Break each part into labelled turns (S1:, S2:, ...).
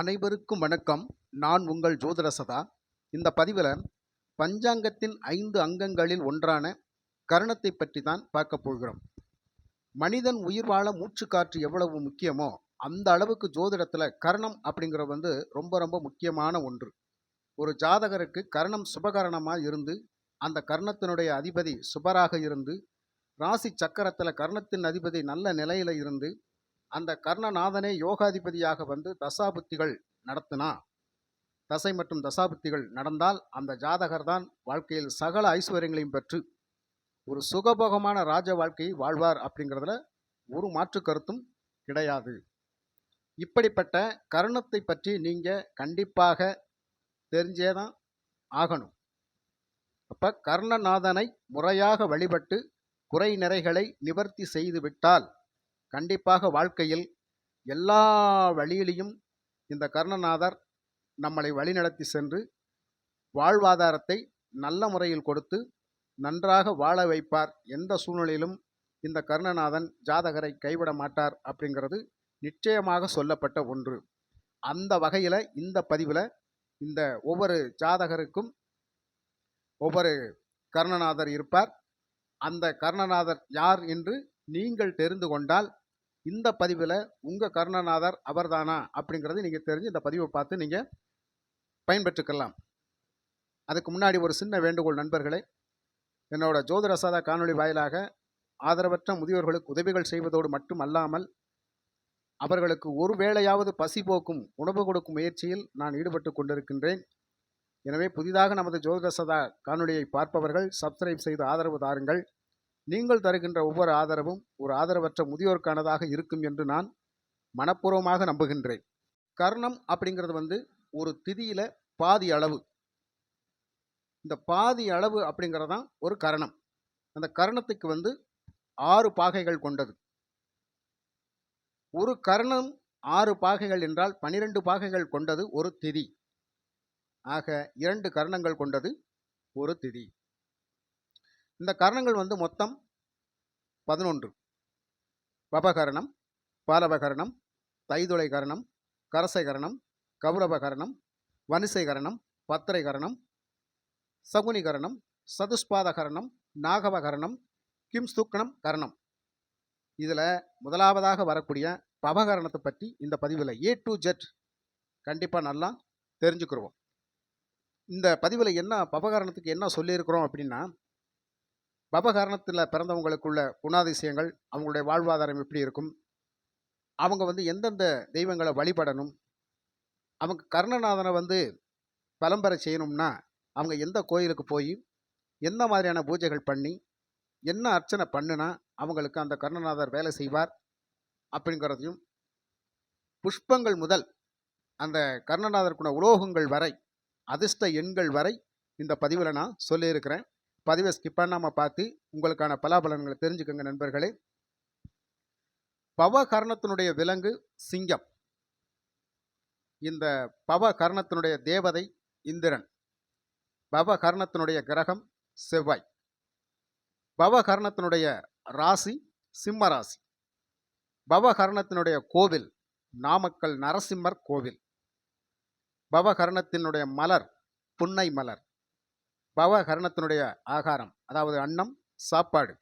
S1: அனைவருக்கும் வணக்கம். நான் உங்கள் ஜோதிட சதா இந்த பதிவில் பஞ்சாங்கத்தின் ஐந்து அங்கங்களில் ஒன்றான கரணத்தை பற்றி தான் பார்க்க போகிறோம். மனிதன் உயிர் வாழ மூச்சுக்காற்று எவ்வளவு முக்கியமோ அந்த அளவுக்கு ஜோதிடத்தில் கரணம் அப்படிங்கிறது வந்து ரொம்ப ரொம்ப முக்கியமான ஒன்று. ஒரு ஜாதகருக்கு கரணம் சுபகரணமாக இருந்து அந்த கர்ணத்தினுடைய அதிபதி சுபராக இருந்து ராசி சக்கரத்தில் கர்ணத்தின் அதிபதி நல்ல நிலையில் இருந்து அந்த கர்ணநாதனே யோகாதிபதியாக வந்து தசாபுத்திகள் நடத்தினா தசை மற்றும் தசாபுத்திகள் நடந்தால் அந்த ஜாதகர் தான் வாழ்க்கையில் சகல ஐஸ்வர்யங்களையும் பெற்று ஒரு சுகபோகமான ராஜ வாழ்க்கையை வாழ்வார் அப்படிங்கிறதுல ஒரு மாற்று கருத்தும் கிடையாது. இப்படிப்பட்ட கர்ணத்தை பற்றி நீங்கள் கண்டிப்பாக தெரிஞ்சே தான் ஆகணும். அப்போ கர்ணநாதனை முறையாக வழிபட்டு குறை நிறைகளை நிவர்த்தி செய்து விட்டால் கண்டிப்பாக வாழ்க்கையில் எல்லா வழியிலையும் இந்த கர்ணநாதர் நம்மளை வழிநடத்தி சென்று வாழ்வாதாரத்தை நல்ல முறையில் கொடுத்து நன்றாக வாழ வைப்பார். எந்த சூழ்நிலையிலும் இந்த கர்ணநாதன் ஜாதகரை கைவிட மாட்டார் அப்படிங்கிறது நிச்சயமாக சொல்லப்பட்ட ஒன்று. அந்த வகையில் இந்த பதிவில் இந்த ஒவ்வொரு ஜாதகருக்கும் ஒவ்வொரு கர்ணநாதர் இருப்பார். அந்த கர்ணநாதர் யார் என்று நீங்கள் தெரிந்து கொண்டால் இந்த பதிவில் உங்கள் கருணநாதர் அவர்தானா அப்படிங்கிறது நீங்கள் தெரிஞ்சு இந்த பதிவை பார்த்து நீங்கள் பயன்பெற்றுக்கலாம். அதுக்கு முன்னாடி ஒரு சின்ன வேண்டுகோள் நண்பர்களே என்னோட ஜோதிரசாதா காணொளி வாயிலாக ஆதரவற்ற முதியோர்களுக்கு உதவிகள் செய்வதோடு மட்டும் அல்லாமல் அவர்களுக்கு ஒரு வேளையாவது பசி போக்கும் உணவு கொடுக்கும் முயற்சியில் நான் ஈடுபட்டு கொண்டிருக்கின்றேன். எனவே புதிதாக நமது ஜோதிரசதா காணொலியை பார்ப்பவர்கள் சப்ஸ்கிரைப் செய்து ஆதரவு தாருங்கள். நீங்கள் தருகின்ற ஒவ்வொரு ஆதரவும் ஒரு ஆதரவற்ற முதியோருக்கானதாக இருக்கும் என்று நான் மனப்பூர்வமாக நம்புகின்றேன். கர்ணம் அப்படிங்கிறது வந்து ஒரு திதியில் பாதி அளவு. இந்த பாதி அளவு அப்படிங்கிறது தான் ஒரு கரணம். அந்த கரணத்துக்கு வந்து ஆறு பாகைகள் கொண்டது. ஒரு கரணம் ஆறு பாகைகள் என்றால் பனிரெண்டு பாகைகள் கொண்டது ஒரு திதி. ஆக இரண்டு கரணங்கள் கொண்டது ஒரு திதி. இந்த கரணங்கள் வந்து மொத்தம் பதினொன்று. பபகரணம் பாலபகரணம் தைதுளை கரணம் கரசை கரணம் கௌரவகரணம் வனிசை கரணம் பத்திரை கரணம் சகுனி கரணம் சதுஷ்பாத கரணம் நாகவகரணம் கிம்ஸ்துக்கணம் கரணம். இதில் முதலாவதாக வரக்கூடிய பபகரணத்தை பற்றி இந்த பதிவில் ஏ டு ஜெட் கண்டிப்பாக நல்லா தெரிஞ்சுக்கிறோம் இந்த பதிவில் என்ன பபகரணத்துக்கு என்ன சொல்லியிருக்கிறோம் அப்படின்னா பபகரணத்தில் பிறந்தவங்களுக்குள்ள குணாதிசயங்கள் அவங்களுடைய வாழ்வாதாரம் எப்படி இருக்கும்? அவங்க வந்து எந்தெந்த தெய்வங்களை வழிபடணும்? அவங்க கர்ணநாதனை வந்து பலம்பெற செய்யணும்னா அவங்க எந்த கோயிலுக்கு போய் எந்த மாதிரியான பூஜைகள் பண்ணி என்ன அர்ச்சனை பண்ணுனா அவங்களுக்கு அந்த கர்ணநாதர் வேலை செய்வார் அப்படிங்கிறதையும் புஷ்பங்கள் முதல் அந்த கர்ணநாதருக்குள்ள உலோகங்கள் வரை அதிர்ஷ்ட எண்கள் வரை இந்த பதிவில் நான் சொல்லியிருக்கிறேன். பதிவை ஸ்கிப் பண்ணாமல் பார்த்து உங்களுக்கான பலாபலன்களை தெரிஞ்சுக்கோங்க நண்பர்களே. பவ கர்ணத்தினுடைய விலங்கு சிங்கம். இந்த பவ கர்ணத்தினுடைய தேவதை இந்திரன். பவ கர்ணத்தினுடைய கிரகம் செவ்வாய். பவ கர்ணத்தினுடைய ராசி சிம்ம ராசி பவகர்ணத்தினுடைய கோவில் நாமக்கல் நரசிம்மர் கோவில். பவகரணத்தினுடைய மலர் புன்னை மலர். பவகரணத்தினுடைய ஆகாரம் அதாவது அன்னம் சாப்பாடு.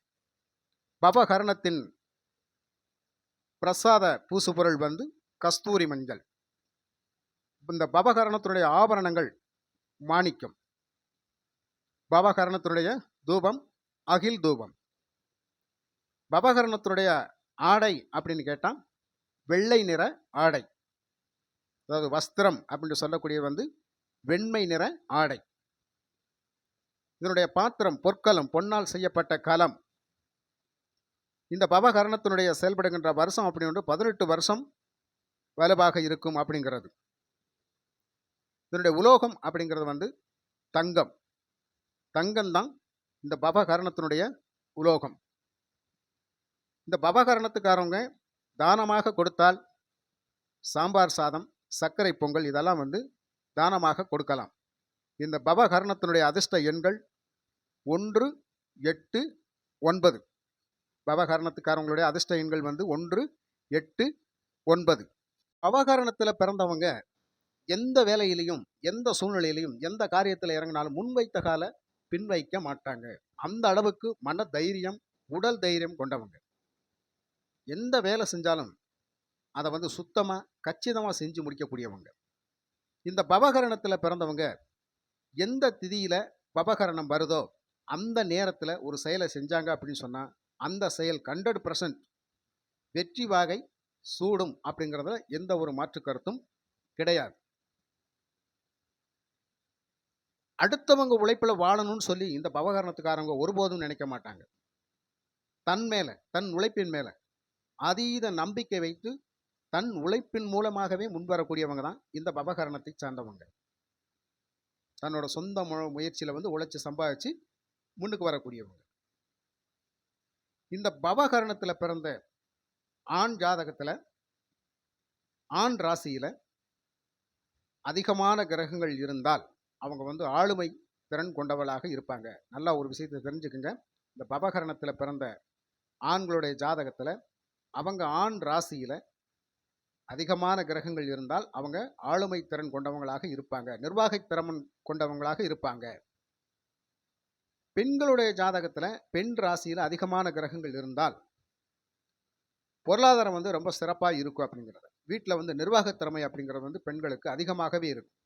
S1: பவகரணத்தின் பிரசாத பூசுபொருள் வந்து கஸ்தூரி மஞ்சள். இந்த பவகரணத்தினுடைய ஆபரணங்கள் மாணிக்கம். பவகரணத்தினுடைய தூபம் அகில் தூபம். பவகரணத்தினுடைய ஆடை அப்படின்னு கேட்டால் வெள்ளை நிற ஆடை. அதாவது வஸ்திரம் அப்படின்னு சொல்லக்கூடிய வந்து வெண்மை நிற ஆடை. இதனுடைய பாத்திரம் பொற்களம் பொன்னால் செய்யப்பட்ட கலம். இந்த பவகரணத்தினுடைய செயல்படுகின்ற வருஷம் அப்படி ஒன்று பதினெட்டு வருஷம் வலுவாக இருக்கும் அப்படிங்கிறது. இதனுடைய உலோகம் அப்படிங்கிறது வந்து தங்கம். தங்கம்தான் இந்த பவகரணத்தினுடைய உலோகம். இந்த பவகரணத்துக்காரவங்க தானமாக கொடுத்தால் சாம்பார் சாதம் சர்க்கரை பொங்கல் இதெல்லாம் வந்து தானமாக கொடுக்கலாம். இந்த பவகரணத்தினுடைய அதிர்ஷ்ட எண்கள் ஒன்று எட்டு ஒன்பது. பவகரணத்துக்காரவங்களுடைய அதிர்ஷ்ட எண்கள் வந்து ஒன்று எட்டு ஒன்பது. பவகரணத்தில் பிறந்தவங்க எந்த வேலையிலையும் எந்த சூழ்நிலையிலையும் எந்த காரியத்தில் இறங்கினாலும் முன்வைத்த கால பின்வைக்க மாட்டாங்க. அந்த அளவுக்கு மன தைரியம் உடல் தைரியம் கொண்டவங்க. எந்த வேலை செஞ்சாலும் அதை வந்து சுத்தமாக கச்சிதமாக செஞ்சு முடிக்கக்கூடியவங்க. இந்த பவகரணத்தில் பிறந்தவங்க எந்த திதியில் பபகரணம் வருதோ அந்த நேரத்தில் ஒரு செயலை செஞ்சாங்க அப்படின்னு சொன்னால் அந்த செயல் ஹண்ட்ரட் பர்சன்ட் வெற்றி வாகை சூடும் அப்படிங்கிறதுல எந்த ஒரு மாற்று கருத்தும் கிடையாது. அடுத்தவங்க உழைப்பில் வாழணும்னு சொல்லி இந்த பவகரணத்துக்காரங்க ஒருபோதும் நினைக்க மாட்டாங்க. தன் மேலே தன் உழைப்பின் மேலே அதீத நம்பிக்கை வைத்து தன் உழைப்பின் மூலமாகவே முன்வரக்கூடியவங்க தான் இந்த பவகரணத்தை சார்ந்தவங்க. தன்னோட சொந்த முயற்சியில் வந்து உழைச்சி சம்பாதிச்சு முன்னுக்கு வரக்கூடியவங்க. இந்த பவகரணத்தில் பிறந்த ஆண் ஜாதகத்தில் ஆண் ராசியில் அதிகமான கிரகங்கள் இருந்தால் அவங்க வந்து ஆளுமை திறன் கொண்டவளாக இருப்பாங்க. நல்லா ஒரு விஷயத்தை தெரிஞ்சுக்குங்க. இந்த பவகரணத்தில் பிறந்த ஆண்களுடைய ஜாதகத்தில் அவங்க ஆண் ராசியில் அதிகமான கிரகங்கள் இருந்தால் அவங்க ஆளுமை திறன் கொண்டவங்களாக இருப்பாங்க. நிர்வாக திறமன் கொண்டவங்களாக இருப்பாங்க. பெண்களுடைய ஜாதகத்தில் பெண் ராசியில் அதிகமான கிரகங்கள் இருந்தால் பொருளாதாரம் வந்து ரொம்ப சிறப்பாக இருக்கும் அப்படிங்கிறது. வீட்டில் வந்து நிர்வாகத்திறமை அப்படிங்கிறது வந்து பெண்களுக்கு அதிகமாகவே இருக்கும்.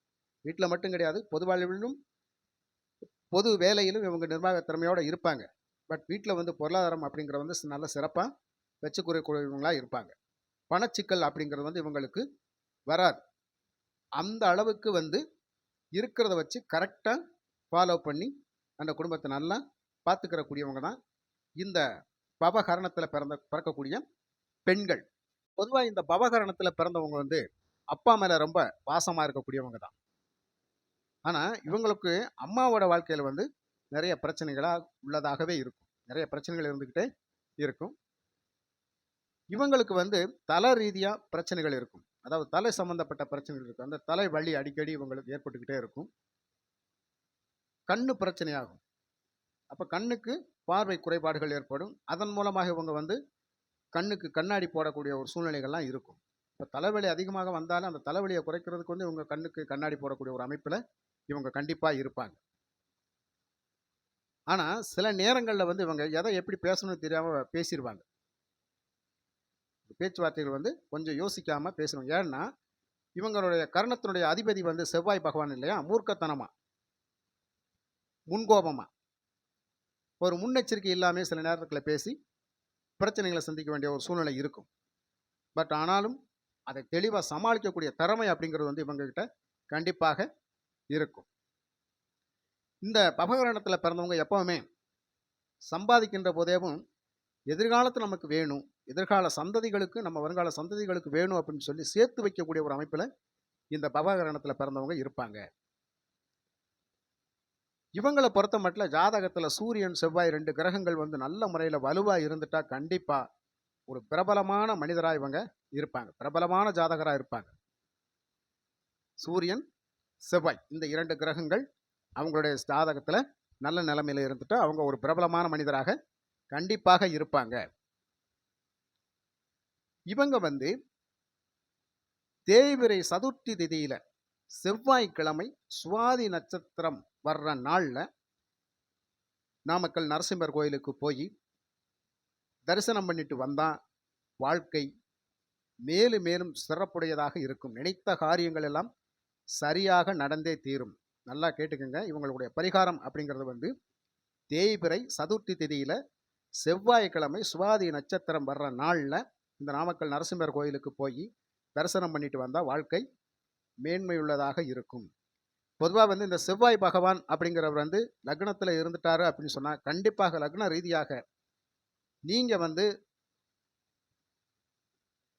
S1: வீட்டில் மட்டும் கிடையாது பொது வாழ்விலும் பொது வேலையிலும் இவங்க நிர்வாகத்திறமையோடு இருப்பாங்க. பட் வீட்டில் வந்து பொருளாதாரம் அப்படிங்கிறது வந்து நல்ல சிறப்பாக வச்சுக்கூறக்கூடியவங்களாக இருப்பாங்க. பணச்சிக்கல் அப்படிங்கிறது வந்து இவங்களுக்கு வராது. அந்த அளவுக்கு வந்து இருக்கிறத வச்சு கரெக்டாக ஃபாலோ பண்ணி அந்த குடும்பத்தை நல்லா பார்த்துக்கிறக்கூடியவங்க தான் இந்த பவகரணத்தில் பிறந்த பிறக்கக்கூடிய பெண்கள். பொதுவாக இந்த பவகரணத்தில் பிறந்தவங்க வந்து அப்பா மேலே ரொம்ப பாசமாக இருக்கக்கூடியவங்க தான். ஆனால் இவங்களுக்கு அம்மாவோட வாழ்க்கையில் வந்து நிறைய பிரச்சனைகளாக உள்ளதாகவே இருக்கும். நிறைய பிரச்சனைகள் இருந்துக்கிட்டே இருக்கும். இவங்களுக்கு வந்து தலை ரீதியாக பிரச்சனைகள் இருக்கும். அதாவது தலை சம்மந்தப்பட்ட பிரச்சனைகள் இருக்கும். அந்த தலை வலி அடிக்கடி இவங்களுக்கு ஏற்பட்டுக்கிட்டே இருக்கும். கண்ணு பிரச்சனையாகும். அப்போ கண்ணுக்கு பார்வை குறைபாடுகள் ஏற்படும். அதன் மூலமாக இவங்க வந்து கண்ணுக்கு கண்ணாடி போடக்கூடிய ஒரு சூழ்நிலைகள்லாம் இருக்கும். இப்போ தலைவலி அதிகமாக வந்தாலும் அந்த தலைவலியை குறைக்கிறதுக்கு வந்து இவங்க கண்ணுக்கு கண்ணாடி போடக்கூடிய ஒரு அமைப்பில் இவங்க கண்டிப்பாக இருப்பாங்க. ஆனால் சில நேரங்களில் வந்து இவங்க எதை எப்படி பேசணும்னு தெரியாமல் பேசிடுவாங்க பேச்சுவார்த்தைகள் வந்து கொஞ்சம் யோசிக்காமல் பேசணும். ஏன்னா இவங்களுடைய கர்ணத்தினுடைய அதிபதி வந்து செவ்வாய் பகவான் இல்லையா? மூர்க்கத்தனமாக முன்கோபமாக ஒரு முன்னெச்சரிக்கை இல்லாமல் சில நேரத்தில் பேசி பிரச்சனைகளை சந்திக்க வேண்டிய ஒரு சூழ்நிலை இருக்கும். பட் ஆனாலும் அதை தெளிவாக சமாளிக்கக்கூடிய திறமை அப்படிங்கிறது வந்து இவங்ககிட்ட கண்டிப்பாக இருக்கும். இந்த பகவரணத்தில் பிறந்தவங்க எப்பவுமே சம்பாதிக்கின்ற போதேவும் எதிர்காலத்தில் நமக்கு வேணும். எதிர்கால சந்ததிகளுக்கு நம்ம வருங்கால சந்ததிகளுக்கு வேணும் அப்படின்னு சொல்லி சேர்த்து வைக்கக்கூடிய ஒரு அமைப்பில் இந்த பவகரணத்தில் பிறந்தவங்க இருப்பாங்க. இவங்களை பொறுத்த மட்டும் ஜாதகத்தில் சூரியன் செவ்வாய் ரெண்டு கிரகங்கள் வந்து நல்ல முறையில் வலுவாக இருந்துட்டா கண்டிப்பாக ஒரு பிரபலமான மனிதராக இவங்க இருப்பாங்க. பிரபலமான ஜாதகராக இருப்பாங்க. சூரியன் செவ்வாய் இந்த இரண்டு கிரகங்கள் அவங்களுடைய ஜாதகத்தில் நல்ல நிலைமையில் இருந்துட்டா அவங்க ஒரு பிரபலமான மனிதராக கண்டிப்பாக இருப்பாங்க. இவங்க வந்து தேய்பிரை சதுர்த்தி திதியில செவ்வாய்க்கிழமை சுவாதி நட்சத்திரம் வர்ற நாளில் நாமக்கல் நரசிம்மர் கோயிலுக்கு போய் தரிசனம் பண்ணிட்டு வந்தா வாழ்க்கை மேலும் மேலும் சிறப்புடையதாக இருக்கும். நினைத்த காரியங்கள் எல்லாம் சரியாக நடந்தே தீரும். நல்லா கேட்டுக்கோங்க. இவங்களுடைய பரிகாரம் அப்படிங்கிறது வந்து தேய்பிரை சதுர்த்தி திதியில செவ்வாய்க்கிழமை சுவாதி நட்சத்திரம் வர்ற நாளில் இந்த நாமக்கல் நரசிம்மர் கோயிலுக்கு போய் தரிசனம் பண்ணிட்டு வந்தால் வாழ்க்கை மேன்மையுள்ளதாக இருக்கும். பொதுவாக வந்து இந்த செவ்வாய் பகவான் அப்படிங்கிறவர் வந்து லக்னத்தில் இருந்துட்டாரு அப்படின்னு சொன்னால் கண்டிப்பாக லக்ன ரீதியாக நீங்கள் வந்து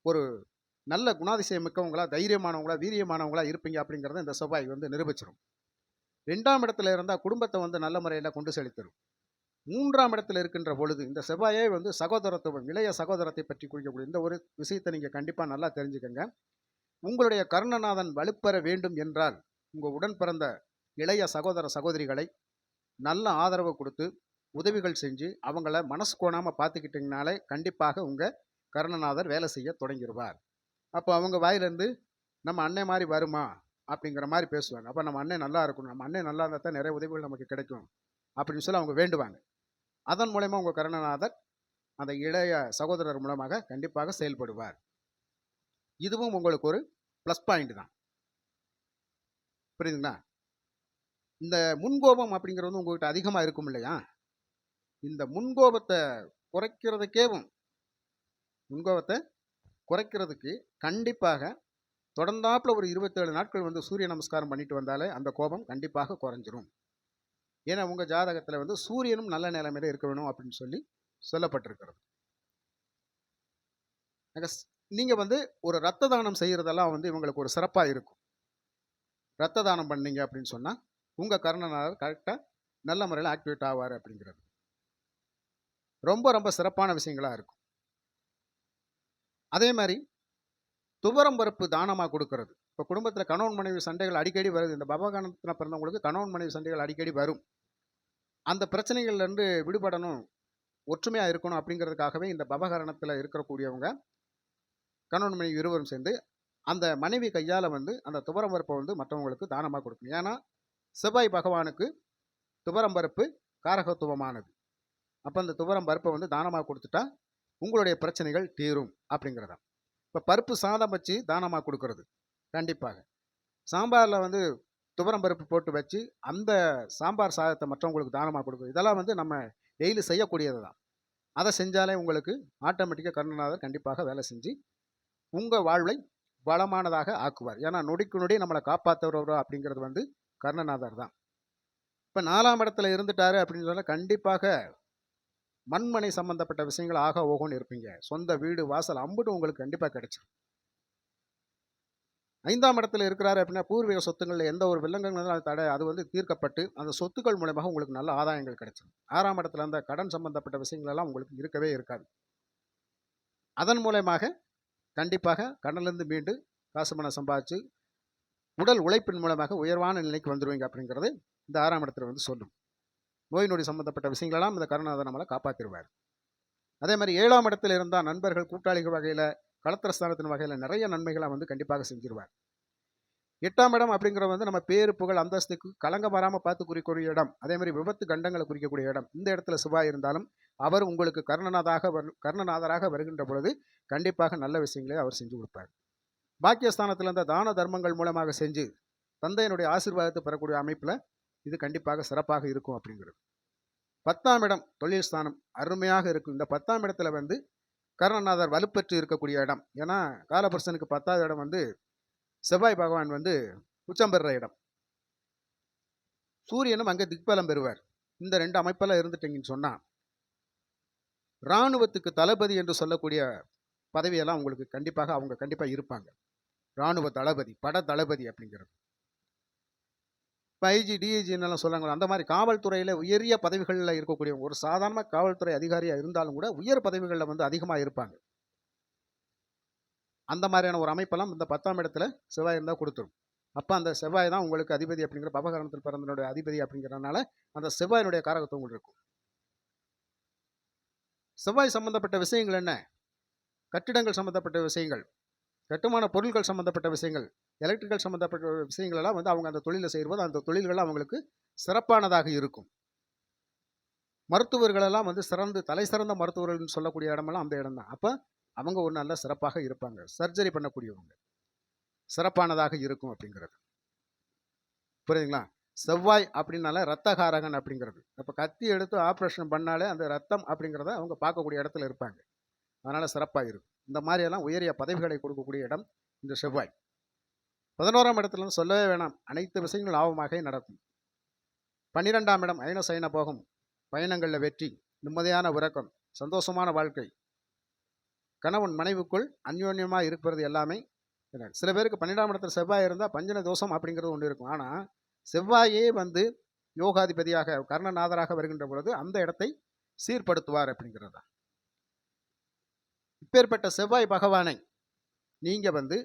S1: ஒரு நல்ல குணாதிசயம் மிக்கவங்களா தைரியமானவங்களா வீரியமானவங்களா இருப்பீங்க அப்படிங்கிறத இந்த செவ்வாய் வந்து நிரூபிச்சிடும் ரெண்டாம் இடத்துல இருந்தால் குடும்பத்தை வந்து நல்ல முறையில் கொண்டு செலுத்திடும் மூன்றாம் இடத்துல இருக்கின்ற பொழுது இந்த செவ்வாயே வந்து சகோதரத்துவம் இளைய சகோதரத்தை பற்றி குறிக்கக்கூடிய இந்த ஒரு விஷயத்தை நீங்கள் கண்டிப்பாக நல்லா தெரிஞ்சுக்கங்க. உங்களுடைய கர்ணநாதன் வலுப்பெற வேண்டும் என்றால் உங்கள் உடன் பிறந்த இளைய சகோதர சகோதரிகளை நல்ல ஆதரவு கொடுத்து உதவிகள் செஞ்சு அவங்கள மனசு கோணாமல் பார்த்துக்கிட்டிங்கனாலே கண்டிப்பாக உங்கள் கர்ணநாதர் வேலை செய்ய தொடங்கிடுவார் அப்போ அவங்க வாயிலிருந்து நம்ம அன்னை மாதிரி வருமா? அப்படிங்கிற மாதிரி பேசுவாங்க. அப்போ நம்ம அண்ணன் நல்லா இருக்கணும். நம்ம அண்ணன் நல்லா இருந்தால் தான் நிறைய உதவிகள் நமக்கு கிடைக்கும். அப்படின்னு சொல்லி அவங்க வேண்டுவாங்க. அதன் மூலயமா உங்கள் கருணநாதர் அந்த இளைய சகோதரர் மூலமாக கண்டிப்பாக செயல்படுவார். இதுவும் உங்களுக்கு ஒரு ப்ளஸ் பாயிண்ட் தான். புரியுதுங்களா? இந்த முன்கோபம் அப்படிங்கிறது வந்து உங்கள்கிட்ட அதிகமாக இருக்கும் இல்லையா? இந்த முன்கோபத்தை குறைக்கிறதுக்கேவும் முன்கோபத்தை குறைக்கிறதுக்கு கண்டிப்பாக தொடர்ந்தாப்புல ஒரு இருபத்தேழு நாட்கள் வந்து சூரிய நமஸ்காரம் பண்ணிட்டு வந்தாலே அந்த கோபம் கண்டிப்பாக குறைஞ்சிரும். ஏன்னா உங்கள் ஜாதகத்தில் வந்து சூரியனும் நல்ல நிலைமையில இருக்க வேணும் அப்படின்னு சொல்லி சொல்லப்பட்டிருக்கிறது. நீங்கள் வந்து ஒரு ரத்த தானம் செய்கிறதெல்லாம் வந்து இவங்களுக்கு ஒரு சிறப்பாக இருக்கும். ரத்த தானம் பண்ணீங்க அப்படின்னு சொன்னால் உங்கள் கர்ணனார் கரெக்டாக நல்ல முறையில் ஆக்டிவேட் ஆவார் அப்படிங்கிறது. ரொம்ப ரொம்ப சிறப்பான விஷயங்களாக இருக்கும். அதே மாதிரி துவரம் பருப்பு தானமாக கொடுக்கறது. இப்போ குடும்பத்தில் கணவன் மனைவி சண்டைகள் அடிக்கடி வருது. இந்த பவகானத்தில் பிறந்தவங்களுக்கு கணவன் மனைவி சண்டைகள் அடிக்கடி வரும். அந்த பிரச்சனைகள்லேருந்து விடுபடணும் ஒற்றுமையாக இருக்கணும் அப்படிங்கிறதுக்காகவே இந்த பவகரணத்தில் இருக்கக்கூடியவங்க கணவன் மனைவி இருவரும் சேர்ந்து அந்த மனைவி கையால் வந்து அந்த துவரம் பருப்பை வந்து மற்றவங்களுக்கு தானமாக கொடுக்கணும். ஏன்னா செவ்வாய் பகவானுக்கு துவரம் பருப்பு காரகத்துவமானது. அப்போ அந்த துவரம் பருப்பை வந்து தானமாக கொடுத்துட்டா உங்களுடைய பிரச்சனைகள் தீரும் அப்படிங்கிறதா. இப்போ பருப்பு சாதம் வச்சு தானமாக கொடுக்கறது? கண்டிப்பாக. சாம்பாரில் வந்து துவரம் பருப்பு போட்டு வச்சு அந்த சாம்பார் சாதத்தை மற்றவங்களுக்கு தானமாக கொடுக்குறது இதெல்லாம் வந்து நம்ம டெய்லி செய்யக்கூடியது தான் அதை செஞ்சாலே உங்களுக்கு ஆட்டோமேட்டிக்காக கருணநாதர் கண்டிப்பாக வேலை செஞ்சு உங்கள் வாழ்வை வளமானதாக ஆக்குவார். ஏன்னா நொடிக்கு நொடி நம்மளை காப்பாற்றுறவரோ அப்படிங்கிறது வந்து கர்ணநாதர் தான். இப்போ நாலாம் இடத்துல இருந்துட்டாரு அப்படின்னு சொன்னால் கண்டிப்பாக மண்மனை சம்மந்தப்பட்ட விஷயங்கள் ஆக ஓகோன்னு இருப்பீங்க. சொந்த வீடு வாசல் அம்புட்டு உங்களுக்கு கண்டிப்பாக கிடைச்சிடும் ஐந்தாம் இடத்துல இருக்கிறாரு அப்படின்னா பூர்வீக சொத்துங்களில் எந்த ஒரு வில்லங்கங்களும் தடை அது வந்து தீர்க்கப்பட்டு அந்த சொத்துக்கள் மூலமாக உங்களுக்கு நல்ல ஆதாயங்கள் கிடைச்சிடும் ஆறாம் இடத்துல அந்த கடன் சம்பந்தப்பட்ட விஷயங்களெல்லாம் உங்களுக்கு இருக்கவே இருக்காது. அதன் மூலயமாக கண்டிப்பாக கடன்லேருந்து மீண்டு காசு பணம் சம்பாதிச்சு உடல் உழைப்பின் மூலமாக உயர்வான நிலைக்கு வந்துடுவீங்க அப்படிங்கிறது இந்த ஆறாம் இடத்துல வந்து சொல்லும். நோய் நொடி சம்பந்தப்பட்ட விஷயங்களெல்லாம் இந்த கருணாதை நம்மளை காப்பாற்றிடுவார் அதே மாதிரி ஏழாம் இடத்துல இருந்தால் நண்பர்கள் கூட்டாளிகள் வகையில் களத்திரஸ்தானத்தின் வகையில் நிறைய நன்மைகளை வந்து கண்டிப்பாக செஞ்சிருவார். எட்டாம் இடம் அப்படிங்கிறது வந்து நம்ம பேரு புகழ் அந்தஸ்துக்கு கலங்க வராமல் பார்த்து குறிக்கக்கூடிய இடம். அதே மாதிரி விபத்து கண்டங்களை குறிக்கக்கூடிய இடம். இந்த இடத்துல சிவாய் இருந்தாலும் அவர் உங்களுக்கு கர்ணநாதாக வரு கர்ணநாதராக வருகின்ற பொழுது கண்டிப்பாக நல்ல விஷயங்களை அவர் செஞ்சு கொடுப்பார். பாக்கியஸ்தானத்தில் இருந்த தான தர்மங்கள் மூலமாக செஞ்சு தந்தையினுடைய ஆசீர்வாதத்தை பெறக்கூடிய அமைப்பில் இது கண்டிப்பாக சிறப்பாக இருக்கும் அப்படிங்கிறது. பத்தாம் இடம் தொழில் ஸ்தானம். அருமையாக இருக்கும். இந்த பத்தாம் இடத்துல வந்து கர்ணநாதர் வலுப்பெற்று இருக்கக்கூடிய இடம். ஏன்னா காலபுருஷனுக்கு பத்தாவது இடம் வந்து செவ்வாய் பகவான் வந்து உச்சம் பெறுற இடம். சூரியனும் அங்கே திக்பலம் பெறுவார். இந்த ரெண்டு அமைப்பெல்லாம் இருந்துட்டீங்கன்னு சொன்னால் இராணுவத்துக்கு தளபதி என்று சொல்லக்கூடிய பதவியெல்லாம் உங்களுக்கு கண்டிப்பாக அவங்க கண்டிப்பாக இருப்பாங்க. இராணுவ தளபதி பட தளபதி அப்படிங்கிறது. இப்போ ஐஜி டிஐஜின்னெல்லாம் சொல்கிறாங்க அந்த மாதிரி காவல்துறையில் உயரிய பதவிகளில் இருக்கக்கூடிய ஒரு சாதாரண காவல்துறை அதிகாரியாக இருந்தாலும் கூட உயர் பதவிகளில் வந்து அதிகமாக இருப்பாங்க. அந்த மாதிரியான ஒரு அமைப்பெல்லாம் இந்த பத்தாம் இடத்துல செவ்வாய் இருந்தால் கொடுத்துரும். அப்போ அந்த செவ்வாய் தான் உங்களுக்கு அதிபதி அப்படிங்கிற பபகரணத்தில் பிறந்தனுடைய அதிபதி அப்படிங்கிறனால அந்த செவ்வாயினுடைய காரகத்துவம் உங்களுக்கு இருக்கும். செவ்வாய் சம்பந்தப்பட்ட விஷயங்கள் என்ன? கட்டிடங்கள் சம்பந்தப்பட்ட விஷயங்கள். கட்டுமான பொருட்கள் சம்பந்தப்பட்ட விஷயங்கள் எலக்ட்ரிக்கல் சம்மந்தப்பட்ட விஷயங்களெல்லாம் வந்து அவங்க அந்த தொழிலை செய்யும்போது அந்த தொழில்கள் அவங்களுக்கு சிறப்பானதாக இருக்கும். மருத்துவர்களெல்லாம் வந்து சிறந்து தலை சிறந்த மருத்துவர்கள்னு சொல்லக்கூடிய இடமெல்லாம் அந்த இடம் தான். அப்போ அவங்க ஒரு நல்ல சிறப்பாக இருப்பாங்க. சர்ஜரி பண்ணக்கூடியவங்க. சிறப்பானதாக இருக்கும் அப்படிங்கிறது. புரியுதுங்களா? செவ்வாய் அப்படின்னால ரத்தகாரகன் அப்படிங்கிறது. அப்போ கத்தி எடுத்து ஆப்ரேஷன் பண்ணாலே அந்த ரத்தம் அப்படிங்கிறத அவங்க பார்க்கக்கூடிய இடத்துல இருப்பாங்க. அதனால் சிறப்பாக இருக்கும். இந்த மாதிரியெல்லாம் உயரிய பதவிகளை கொடுக்கக்கூடிய இடம் இந்த செவ்வாய். பதினோராம் இடத்துல இருந்து சொல்லவே வேணாம். அனைத்து விஷயங்களும் லாபமாக நடக்கும். பன்னிரெண்டாம் இடம் அயன சயன போகம். பயணங்களில் வெற்றி நிம்மதியான உறக்கம் சந்தோஷமான வாழ்க்கை. கணவன் மனைவுக்குள் அந்யோன்யமாக இருக்கிறது எல்லாமே சில பேருக்கு பன்னிரெண்டாம் இடத்துல செவ்வாய் இருந்தால் பஞ்சன தோஷம் அப்படிங்கிறது ஒன்று இருக்கும். ஆனால் செவ்வாயே வந்து யோகாதிபதியாக கர்ணநாதராக வருகின்ற பொழுது அந்த இடத்தை சீர்படுத்துவார் அப்படிங்கிறது தான். இப்பேற்பட்ட செவ்வாய் பகவானை நீங்கள் வந்து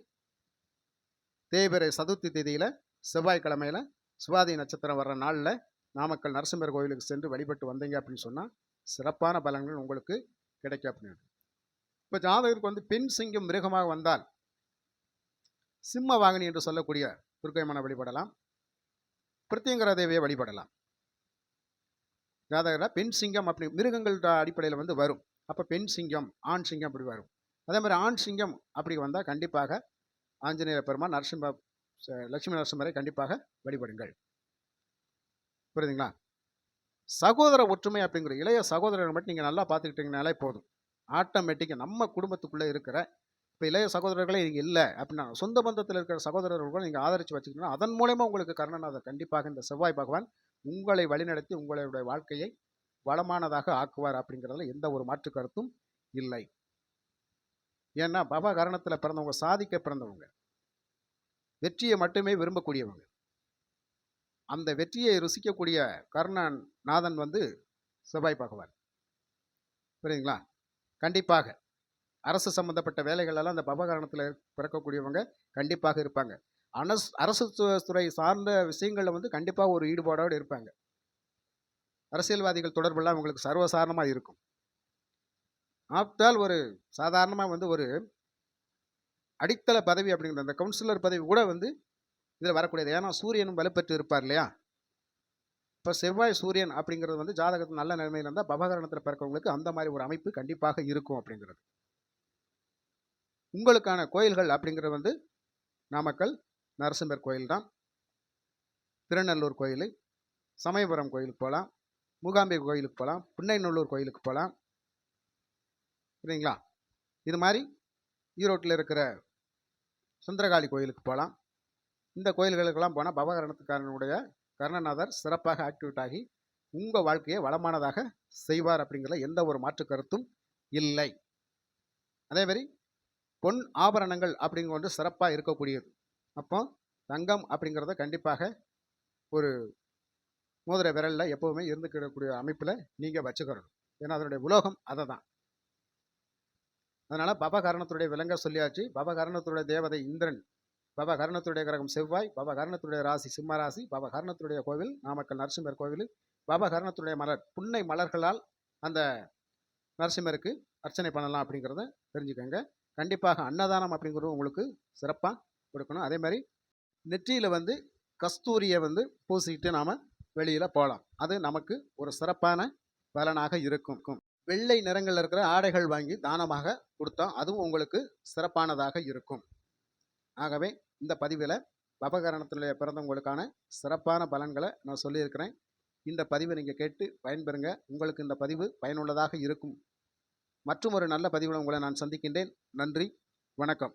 S1: தேய்பிறை சதுர்த்தி திதியில் செவ்வாய்க்கிழமையில் சுவாதி நட்சத்திரம் வர்ற நாளில் நாமக்கல் நரசிம்மர் கோயிலுக்கு சென்று வழிபட்டு வந்தீங்க அப்படின்னு சொன்னால் சிறப்பான பலன்கள் உங்களுக்கு கிடைக்கும் அப்படின்னு இப்போ ஜாதகருக்கு வந்து பெண் சிங்கம் மிருகமாக வந்தால் சிம்ம வாகினி என்று சொல்லக்கூடிய துர்க்கையம்மனை வழிபடலாம். பிரத்யங்கர தேவியை வழிபடலாம். ஜாதகராக பெண் சிங்கம் அப்படி மிருகங்கள் அடிப்படையில் வந்து வரும். அப்போ பெண் சிங்கம் ஆண் சிங்கம் அப்படி வரும் அதே மாதிரி ஆண் சிங்கம் அப்படி வந்தால் கண்டிப்பாக ஆஞ்சநேய பெருமான் நரசிம்ம லட்சுமி நரசிம்மரை கண்டிப்பாக வழிபடுங்கள். புரியுதுங்களா? சகோதர ஒற்றுமை அப்படிங்கிற இளைய சகோதரர்கள் மட்டும் நீங்கள் நல்லா பார்த்துக்கிட்டீங்கனாலே போதும். ஆட்டோமேட்டிக்காக நம்ம குடும்பத்துக்குள்ளே இருக்கிற இப்போ இளைய சகோதரர்களே நீங்கள் இல்லை அப்படின்னா சொந்த பந்தத்தில் இருக்கிற சகோதரர்கள் நீங்கள் ஆதரித்து வச்சுக்கணும் அதன் மூலயமா உங்களுக்கு கர்ணநாதர் கண்டிப்பாக இந்த செவ்வாய் பகவான் உங்களை வழிநடத்தி உங்களுடைய வாழ்க்கையை வளமானதாக ஆக்குவார் அப்படிங்கிறதுல எந்த ஒரு மாற்று கருத்தும் இல்லை. ஏன்னா பவ கரணத்தில் பிறந்தவங்க சாதிக்க பிறந்தவங்க. வெற்றியை மட்டுமே விரும்பக்கூடியவங்க. அந்த வெற்றியை ருசிக்கக்கூடிய கர்ணன் நாதன் வந்து செவ்வாய் பகவான். புரியுதுங்களா? கண்டிப்பாக. அரசு சம்பந்தப்பட்ட வேலைகளெல்லாம் அந்த பவகரணத்தில் பிறக்கக்கூடியவங்க கண்டிப்பாக இருப்பாங்க. அனஸ் அரசு துறை சார்ந்த விஷயங்களில் வந்து கண்டிப்பாக ஒரு ஈடுபாடோடு இருப்பாங்க. அரசியல்வாதிகள் தொடர்பெல்லாம் உங்களுக்கு சர்வசாரணமாக இருக்கும். ஆப்டால் ஒரு சாதாரணமாக வந்து ஒரு அடித்தள பதவி அப்படிங்கிற அந்த கவுன்சிலர் பதவி கூட வந்து இதில் வரக்கூடியது. ஏன்னா சூரியனும் வலுப்பெற்று இருப்பார் இல்லையா? இப்போ செவ்வாய் சூரியன் அப்படிங்கிறது வந்து ஜாதகத்தில் நல்ல நிலைமையில் இருந்தால் பவகரணத்தில் பிறக்கவங்களுக்கு அந்த மாதிரி ஒரு அமைப்பு கண்டிப்பாக இருக்கும் அப்படிங்கிறது. உங்களுக்கான கோயில்கள் அப்படிங்கிறது வந்து நாமக்கல் நரசிம்மர் கோயில் தான் திருநெல்லூர் கோயில் சமயபுரம் கோயிலுக்கு போகலாம் மூகாம்பிகை கோயிலுக்கு போகலாம். புன்னைநல்லூர் கோயிலுக்கு போகலாம். சரிங்களா இது மாதிரி ஈரோட்டில் இருக்கிற சுந்தரகாளி கோயிலுக்கு போகலாம். இந்த கோயில்களுக்கெல்லாம் போனால் பவகரணத்துக்காரனுடைய கர்ணநாதர் சிறப்பாக ஆக்டிவேட் ஆகி உங்கள் வாழ்க்கையை வளமானதாக செய்வார் அப்படிங்கிற எந்த ஒரு மாற்று கருத்தும் இல்லை. அதேமாரி பொன் ஆபரணங்கள் அப்படிங்கிற ஒன்று சிறப்பாக இருக்கக்கூடியது. அப்போ தங்கம் அப்படிங்கிறத கண்டிப்பாக ஒரு மோதிர விரலில் எப்போவுமே இருந்துக்கிடக்கூடிய அமைப்பில் நீங்கள் வச்சுக்கிறணும். ஏன்னா அதனுடைய உலோகம் அதை தான் அதனால் பவகரணத்துடைய விலங்க சொல்லியாச்சு. பவகரணத்துடைய தேவதை இந்திரன் பவகரணத்துடைய கிரகம் செவ்வாய் பவகரணத்துடைய ராசி சிம்ம ராசி பவகரணத்துடைய கோவில் நாமக்கல் நரசிம்மர் கோவில் பவகரணத்துடைய மலர். புன்னை மலர்களால் அந்த நரசிம்மருக்கு அர்ச்சனை பண்ணலாம் அப்படிங்கிறத தெரிஞ்சுக்கோங்க. கண்டிப்பாக அன்னதானம் அப்படிங்கிறது உங்களுக்கு சிறப்பாக கொடுக்கணும். அதே மாதிரி நெற்றியில் வந்து கஸ்தூரியை வந்து பூசிக்கிட்டு நாம் வெளியில் போகலாம் அது நமக்கு ஒரு சிறப்பான பலனாக இருக்கும். வெள்ளை நிறங்களில் இருக்கிற ஆடைகள் வாங்கி தானமாக கொடுத்தோம் அதுவும் உங்களுக்கு சிறப்பானதாக இருக்கும். ஆகவே இந்த பதிவில் பபகரணத்தினுடைய பிறந்தவங்களுக்கான சிறப்பான பலன்களை நான் சொல்லியிருக்கிறேன். இந்த பதிவை நீங்கள் கேட்டு பயன்பெறுங்க. உங்களுக்கு இந்த பதிவு பயனுள்ளதாக இருக்கும். மற்றும் ஒரு நல்ல பதிவில் உங்களை நான் சந்திக்கின்றேன். நன்றி. வணக்கம்.